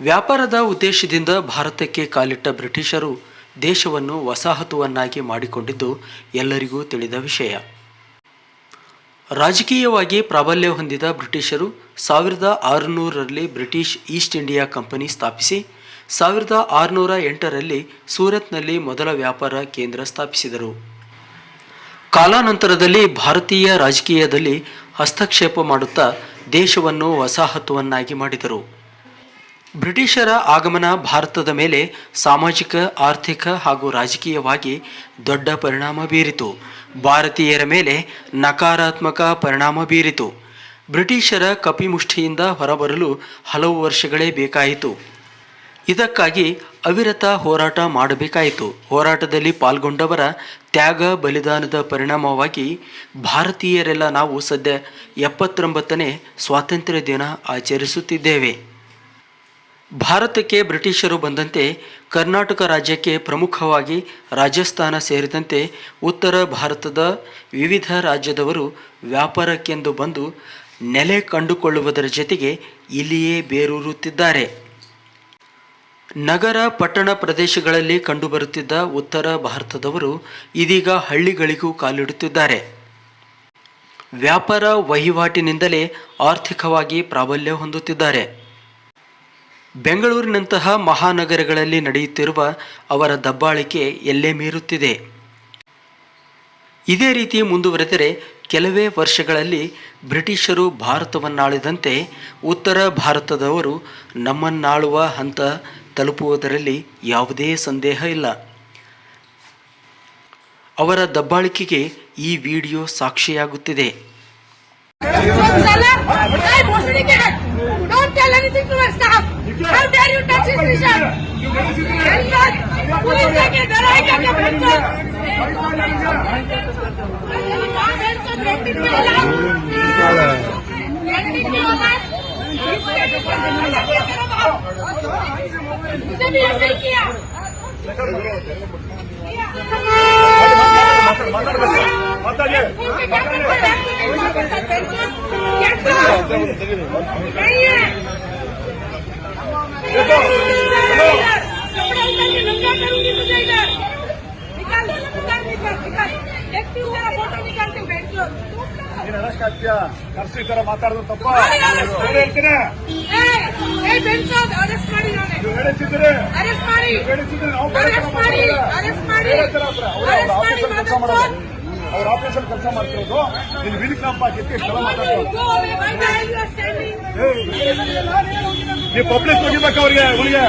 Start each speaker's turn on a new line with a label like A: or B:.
A: ವ್ಯಾಪಾರದ ಉದ್ದೇಶದಿಂದ ಭಾರತಕ್ಕೆ ಕಾಲಿಟ್ಟ ಬ್ರಿಟಿಷರು ದೇಶವನ್ನು ವಸಾಹತುವನ್ನಾಗಿ ಮಾಡಿಕೊಂಡಿದ್ದು ಎಲ್ಲರಿಗೂ ತಿಳಿದ ವಿಷಯ. ರಾಜಕೀಯವಾಗಿ ಪ್ರಾಬಲ್ಯ ಹೊಂದಿದ ಬ್ರಿಟಿಷರು ಸಾವಿರದ ಆರುನೂರರಲ್ಲಿ ಬ್ರಿಟಿಷ್ ಈಸ್ಟ್ ಇಂಡಿಯಾ ಕಂಪನಿ ಸ್ಥಾಪಿಸಿ, ಸಾವಿರದ ಆರುನೂರ ಎಂಟರಲ್ಲಿ ಸೂರತ್ನಲ್ಲಿ ಮೊದಲ ವ್ಯಾಪಾರ ಕೇಂದ್ರ ಸ್ಥಾಪಿಸಿದರು. ಕಾಲಾನಂತರದಲ್ಲಿ ಭಾರತೀಯ ರಾಜಕೀಯದಲ್ಲಿ ಹಸ್ತಕ್ಷೇಪ ಮಾಡುತ್ತಾ ದೇಶವನ್ನು ವಸಾಹತುವನ್ನಾಗಿ ಮಾಡಿದರು. ಬ್ರಿಟಿಷರ ಆಗಮನ ಭಾರತದ ಮೇಲೆ ಸಾಮಾಜಿಕ, ಆರ್ಥಿಕ ಹಾಗೂ ರಾಜಕೀಯವಾಗಿ ದೊಡ್ಡ ಪರಿಣಾಮ ಬೀರಿತು. ಭಾರತೀಯರ ಮೇಲೆ ನಕಾರಾತ್ಮಕ ಪರಿಣಾಮ ಬೀರಿತು. ಬ್ರಿಟಿಷರ ಕಪಿಮುಷ್ಟಿಯಿಂದ ಹೊರಬರಲು ಹಲವು ವರ್ಷಗಳೇ ಬೇಕಾಯಿತು. ಇದಕ್ಕಾಗಿ ಅವಿರತ ಹೋರಾಟ ಮಾಡಬೇಕಾಯಿತು. ಹೋರಾಟದಲ್ಲಿ ಪಾಲ್ಗೊಂಡವರ ತ್ಯಾಗ, ಬಲಿದಾನದ ಪರಿಣಾಮವಾಗಿ ಭಾರತೀಯರೆಲ್ಲ ನಾವು ಸದ್ಯ ಎಪ್ಪತ್ತೊಂಬತ್ತನೇ ಸ್ವಾತಂತ್ರ್ಯ ದಿನ ಆಚರಿಸುತ್ತಿದ್ದೇವೆ. ಭಾರತಕ್ಕೆ ಬ್ರಿಟಿಷರು ಬಂದಂತೆ ಕರ್ನಾಟಕ ರಾಜ್ಯಕ್ಕೆ ಪ್ರಮುಖವಾಗಿ ರಾಜಸ್ಥಾನ ಸೇರಿದಂತೆ ಉತ್ತರ ಭಾರತದ ವಿವಿಧ ರಾಜ್ಯದವರು ವ್ಯಾಪಾರಕ್ಕೆಂದು ಬಂದು ನೆಲೆ ಕಂಡುಕೊಳ್ಳುವುದರ ಜೊತೆಗೆ ಇಲ್ಲಿಯೇ ಬೇರೂರುತ್ತಿದ್ದಾರೆ. ನಗರ, ಪಟ್ಟಣ ಪ್ರದೇಶಗಳಲ್ಲಿ ಕಂಡುಬರುತ್ತಿದ್ದ ಉತ್ತರ ಭಾರತದವರು ಇದೀಗ ಹಳ್ಳಿಗಳಿಗೂ ಕಾಲಿಡುತ್ತಿದ್ದಾರೆ. ವ್ಯಾಪಾರ ವಹಿವಾಟಿನಿಂದಲೇ ಆರ್ಥಿಕವಾಗಿ ಪ್ರಾಬಲ್ಯ ಹೊಂದುತ್ತಿದ್ದಾರೆ. ಬೆಂಗಳೂರಿನಂತಹ ಮಹಾನಗರಗಳಲ್ಲಿ ನಡೆಯುತ್ತಿರುವ ಅವರ ದಬ್ಬಾಳಿಕೆ ಎಲ್ಲೇ ಮೀರುತ್ತಿದೆ ಇದೇ ರೀತಿ ಮುಂದುವರೆದರೆ ಕೆಲವೇ ವರ್ಷಗಳಲ್ಲಿ ಬ್ರಿಟಿಷರು ಭಾರತವನ್ನಾಳಿದಂತೆ ಉತ್ತರ ಭಾರತದವರು ನಮ್ಮನ್ನಾಳುವ ಹಂತ ತಲುಪುವುದರಲ್ಲಿ ಯಾವುದೇ ಸಂದೇಹ ಇಲ್ಲ ಅವರ ದಬ್ಬಾಳಿಕೆಗೆ ಈ ವಿಡಿಯೋ ಸಾಕ್ಷಿಯಾಗುತ್ತಿದೆ.
B: Don't tell anything to my staff. How dare you touch his vision? ಎಲ್ಲ ಪೊಲೀಸರಿಗೆ ದರ ಹಾಕಕ್ಕೆ ಬಂತು ಮಾತಾಡಿ
C: ನೀನ್ ಅರೆಸ್ಟ್ ಆಗ್ತೀಯಾ ಕರ್ಸಿ ತರ ಮಾತಾಡೋದು ತಪ್ಪ ಹೇಳ್ತೀನಿ
B: ಮಾಡಿ. ನಾನೇ
C: ನೀವು ಆಫೀಸಲ್ಲಿ ಕೆಲಸ ಮಾಡೋದು ಅವ್ರ ಆಪರೇಷನ್ ಕೆಲಸ ಮಾಡ್ತಿರೋದು ನೀನ್ ವಿಲಿ ಕ್ಯಾಂಪ್ ಹಾಕಿತ್ತು ಇಷ್ಟೆಲ್ಲ ಮಾತಾಡೋದು ನೀವು ಪಬ್ಲಿಕ್ ಹೋಗಿಬೇಕು ಅವ್ರಿಗೆ ಅವ್ರಿಗೆ